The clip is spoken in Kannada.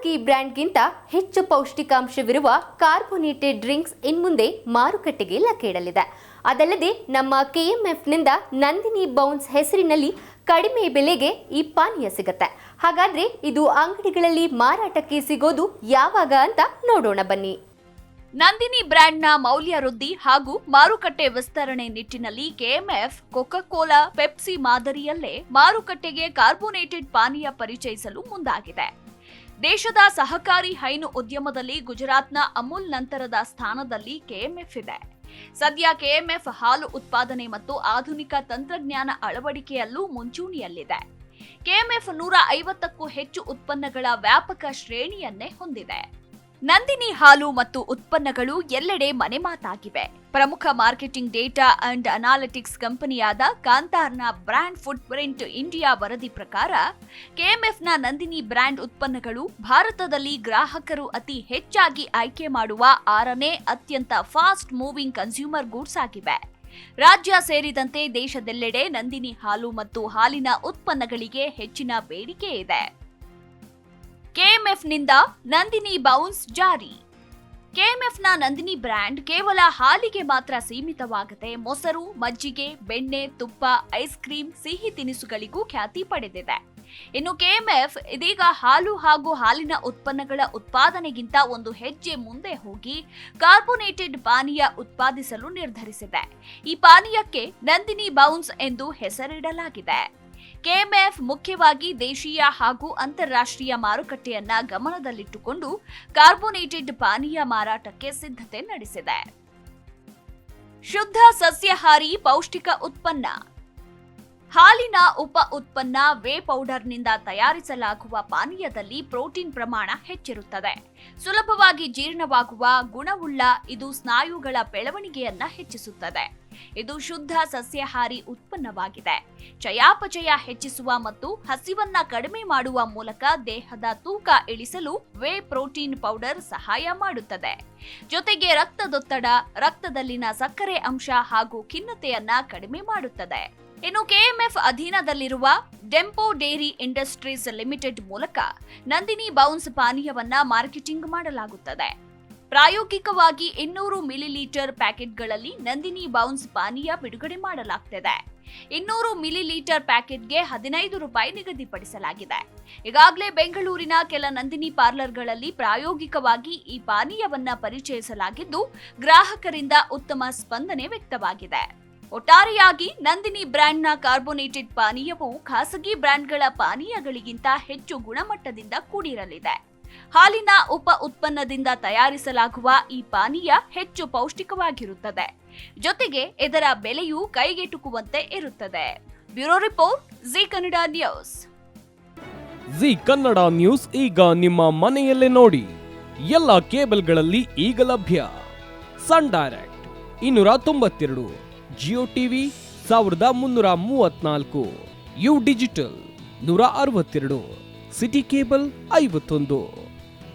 ಖಾಸಗಿ ಬ್ರ್ಯಾಂಡ್ಗಿಂತ ಹೆಚ್ಚು ಪೌಷ್ಟಿಕಾಂಶವಿರುವ ಕಾರ್ಬೋನೇಟೆಡ್ ಡ್ರಿಂಕ್ಸ್ ಇನ್ಮುಂದೆ ಮಾರುಕಟ್ಟೆಗೆ ಲಕ್ಕೇಡಲಿದೆ. ಅದಲ್ಲದೆ ನಮ್ಮ ಕೆಎಂಎಫ್ನಿಂದ ನಂದಿನಿ ಬೌನ್ಸ್ ಹೆಸರಿನಲ್ಲಿ ಕಡಿಮೆ ಬೆಲೆಗೆ ಈ ಪಾನೀಯ ಸಿಗುತ್ತೆ. ಹಾಗಾದ್ರೆ ಇದು ಅಂಗಡಿಗಳಲ್ಲಿ ಮಾರಾಟಕ್ಕೆ ಸಿಗೋದು ಯಾವಾಗ ಅಂತ ನೋಡೋಣ ಬನ್ನಿ. ನಂದಿನಿ ಬ್ರ್ಯಾಂಡ್ನ ಮೌಲ್ಯ ವೃದ್ಧಿ ಹಾಗೂ ಮಾರುಕಟ್ಟೆ ವಿಸ್ತರಣೆ ನಿಟ್ಟಿನಲ್ಲಿ ಕೆಎಂಎಫ್ ಕೊಕಾ ಕೋಲಾ ಪೆಪ್ಸಿ ಮಾದರಿಯಲ್ಲೇ ಮಾರುಕಟ್ಟೆಗೆ ಕಾರ್ಬೋನೇಟೆಡ್ ಪಾನೀಯ ಪರಿಚಯಿಸಲು ಮುಂದಾಗಿದೆ. ದೇಶದ ಸಹಕಾರಿ ಹೈನು ಉದ್ಯಮದಲ್ಲಿ ಗುಜರಾತ್ನ ಅಮೂಲ್ ನಂತರದ ಸ್ಥಾನದಲ್ಲಿ ಕೆಎಂಎಫ್ ಇದೆ. ಸದ್ಯ ಕೆಎಂಎಫ್ ಹಾಲು ಉತ್ಪಾದನೆ ಮತ್ತು ಆಧುನಿಕ ತಂತ್ರಜ್ಞಾನ ಅಳವಡಿಕೆಯಲ್ಲೂ ಮುಂಚೂಣಿಯಲ್ಲಿದೆ. ಕೆಎಂಎಫ್ ನೂರ ಐವತ್ತಕ್ಕೂ ಹೆಚ್ಚು ಉತ್ಪನ್ನಗಳ ವ್ಯಾಪಕ ಶ್ರೇಣಿಯನ್ನೇ ಹೊಂದಿದೆ. ನಂದಿನಿ ಹಾಲು ಮತ್ತು ಉತ್ಪನ್ನಗಳು ಎಲ್ಲೆಡೆ ಮನೆ ಮಾತಾಗಿವೆ. ಪ್ರಮುಖ ಮಾರ್ಕೆಟಿಂಗ್ ಡೇಟಾ ಅಂಡ್ ಅನಾಲಿಟಿಕ್ಸ್ ಕಂಪನಿಯಾದ ಕಾಂತಾರ್ನ ಬ್ರ್ಯಾಂಡ್ ಫುಡ್ ಪ್ರಿಂಟ್ ಇಂಡಿಯಾ ವರದಿ ಪ್ರಕಾರ, ಕೆಎಂಎಫ್ನ ನಂದಿನಿ ಬ್ರ್ಯಾಂಡ್ ಉತ್ಪನ್ನಗಳು ಭಾರತದಲ್ಲಿ ಗ್ರಾಹಕರು ಅತಿ ಹೆಚ್ಚಾಗಿ ಆಯ್ಕೆ ಮಾಡುವ ಆರನೇ ಅತ್ಯಂತ ಫಾಸ್ಟ್ ಮೂವಿಂಗ್ ಕನ್ಸ್ಯೂಮರ್ ಗೂಡ್ಸ್ ಆಗಿವೆ ರಾಜ್ಯ ಸೇರಿದಂತೆ ದೇಶದೆಲ್ಲೆಡೆ ನಂದಿನಿ ಹಾಲು ಮತ್ತು ಹಾಲಿನ ಉತ್ಪನ್ನಗಳಿಗೆ ಹೆಚ್ಚಿನ ಬೇಡಿಕೆ ಇದೆ. ಕೆಎಂಎಫ್ನಿಂದ ನಂದಿನಿ ಬೌನ್ಸ್ ಜಾರಿ. ಕೆಎಂಎಫ್ನ ನಂದಿನಿ ಬ್ರ್ಯಾಂಡ್ ಕೇವಲ ಹಾಲಿಗೆ ಮಾತ್ರ ಸೀಮಿತವಾಗದೆ ಮೊಸರು, ಮಜ್ಜಿಗೆ, ಬೆಣ್ಣೆ, ತುಪ್ಪ, ಐಸ್ ಕ್ರೀಂ, ಸಿಹಿ ತಿನಿಸುಗಳಿಗೂ ಖ್ಯಾತಿ ಪಡೆದಿದೆ. ಇನ್ನು ಕೆಎಂಎಫ್ ಇದೀಗ ಹಾಲು ಹಾಗೂ ಹಾಲಿನ ಉತ್ಪನ್ನಗಳ ಉತ್ಪಾದನೆಗಿಂತ ಒಂದು ಹೆಜ್ಜೆ ಮುಂದೆ ಹೋಗಿ ಕಾರ್ಬೋನೇಟೆಡ್ ಪಾನೀಯ ಉತ್ಪಾದಿಸಲು ನಿರ್ಧರಿಸಿದೆ. ಈ ಪಾನೀಯಕ್ಕೆ ನಂದಿನಿ ಬೌನ್ಸ್ ಎಂದು ಹೆಸರಿಡಲಾಗಿದೆ. ಕೆಎಂಎಫ್ ಮುಖ್ಯವಾಗಿ ದೇಶೀಯ ಹಾಗೂ ಅಂತಾರಾಷ್ಟ್ರೀಯ ಮಾರುಕಟ್ಟೆಯನ್ನ ಗಮನದಲ್ಲಿಟ್ಟುಕೊಂಡು ಕಾರ್ಬೋನೇಟೆಡ್ ಪಾನೀಯ ಮಾರಾಟಕ್ಕೆ ಸಿದ್ಧತೆ ನಡೆಸಿದೆ. ಶುದ್ಧ ಸಸ್ಯಾಹಾರಿ ಪೌಷ್ಟಿಕ ಉತ್ಪನ್ನ. ಹಾಲಿನ ಉಪ ಉತ್ಪನ್ನ ವೇ ಪೌಡರ್ನಿಂದ ತಯಾರಿಸಲಾಗುವ ಪಾನೀಯದಲ್ಲಿ ಪ್ರೋಟೀನ್ ಪ್ರಮಾಣ ಹೆಚ್ಚಿರುತ್ತದೆ. ಸುಲಭವಾಗಿ ಜೀರ್ಣವಾಗುವ ಗುಣವುಳ್ಳ ಇದು ಸ್ನಾಯುಗಳ ಬೆಳವಣಿಗೆಯನ್ನ ಹೆಚ್ಚಿಸುತ್ತದೆ. ಇದು ಶುದ್ಧ ಸಸ್ಯಾಹಾರಿ ಉತ್ಪನ್ನವಾಗಿದೆ. ಚಯಾಪಚಯ ಹೆಚ್ಚಿಸುವ ಮತ್ತು ಹಸಿವನ್ನ ಕಡಿಮೆ ಮಾಡುವ ಮೂಲಕ ದೇಹದ ತೂಕ ಇಳಿಸಲು ವೇ ಪ್ರೋಟೀನ್ ಪೌಡರ್ ಸಹಾಯ ಮಾಡುತ್ತದೆ. ಜೊತೆಗೆ ರಕ್ತದೊತ್ತಡ, ರಕ್ತದಲ್ಲಿನ ಸಕ್ಕರೆ ಅಂಶ ಹಾಗೂ ಖಿನ್ನತೆಯನ್ನ ಕಡಿಮೆ ಮಾಡುತ್ತದೆ. ಇನ್ನು ಕೆಎಂಎಫ್ ಅಧೀನದಲ್ಲಿರುವ ಡೆಂಪೋ ಡೇರಿ ಇಂಡಸ್ಟ್ರೀಸ್ ಲಿಮಿಟೆಡ್ ಮೂಲಕ ನಂದಿನಿ ಬೌನ್ಸ್ ಪಾನೀಯವನ್ನ ಮಾರ್ಕೆಟಿಂಗ್ ಮಾಡಲಾಗುತ್ತದೆ. ಪ್ರಾಯೋಗಿಕವಾಗಿ ಇನ್ನೂರು ಮಿಲಿಲೀಟರ್ ಪ್ಯಾಕೆಟ್ಗಳಲ್ಲಿ ನಂದಿನಿ ಬೌನ್ಸ್ ಪಾನೀಯ ಬಿಡುಗಡೆ ಮಾಡಲಾಗ್ತಿದೆ. ಇನ್ನೂರು ಮಿಲಿಲೀಟರ್ ಪ್ಯಾಕೆಟ್ಗೆ ಹದಿನೈದು ರೂಪಾಯಿ ನಿಗದಿಪಡಿಸಲಾಗಿದೆ. ಈಗಾಗಲೇ ಬೆಂಗಳೂರಿನ ಕೆಲ ನಂದಿನಿ ಪಾರ್ಲರ್ಗಳಲ್ಲಿ ಪ್ರಾಯೋಗಿಕವಾಗಿ ಈ ಪಾನೀಯವನ್ನ ಪರಿಚಯಿಸಲಾಗಿದ್ದು, ಗ್ರಾಹಕರಿಂದ ಉತ್ತಮ ಸ್ಪಂದನೆ ವ್ಯಕ್ತವಾಗಿದೆ. ಒಟ್ಟಾರೆಯಾಗಿ ನಂದಿನಿ ಬ್ರ್ಯಾಂಡ್ನ ಕಾರ್ಬೋನೇಟೆಡ್ ಪಾನೀಯವು ಖಾಸಗಿ ಬ್ರ್ಯಾಂಡ್ಗಳ ಪಾನೀಯಗಳಿಗಿಂತ ಹೆಚ್ಚು ಗುಣಮಟ್ಟದಿಂದ ಕೂಡಿರಲಿದೆ. ಹಾಲಿನ ಉಪ ಉತ್ಪನ್ನದಿಂದ ತಯಾರಿಸಲಾಗುವ ಈ ಪಾನೀಯ ಹೆಚ್ಚು ಪೌಷ್ಟಿಕವಾಗಿರುತ್ತದೆ. ಜೊತೆಗೆ ಇದರ ಬೆಲೆಯೂ ಕೈಗೆಟುಕುವಂತೆ ಇರುತ್ತದೆ. Bureau report, Zee Kannada news. Zee Kannada news ಈಗ ನಿಮ್ಮ ಮನೆಯಲ್ಲೇ ನೋಡಿ. ಎಲ್ಲ ಕೇಬಲ್ಗಳಲ್ಲಿ ಈಗ ಲಭ್ಯ. ಸನ್ ಡೈರೆಕ್ಟ್ ಇನ್ನೂರ ತೊಂಬತ್ತೆರಡು, ಜಿಯೋ ಟಿವಿ ಸಾವಿರದ ಮುನ್ನೂರ ಮೂವತ್ನಾಲ್ಕು ಯು ಡಿಜಿಟಲ್ ನೂರ ಅರವತ್ತೆರಡು, ಸಿಟಿ ಕೇಬಲ್ ಐವತ್ತೊಂದು.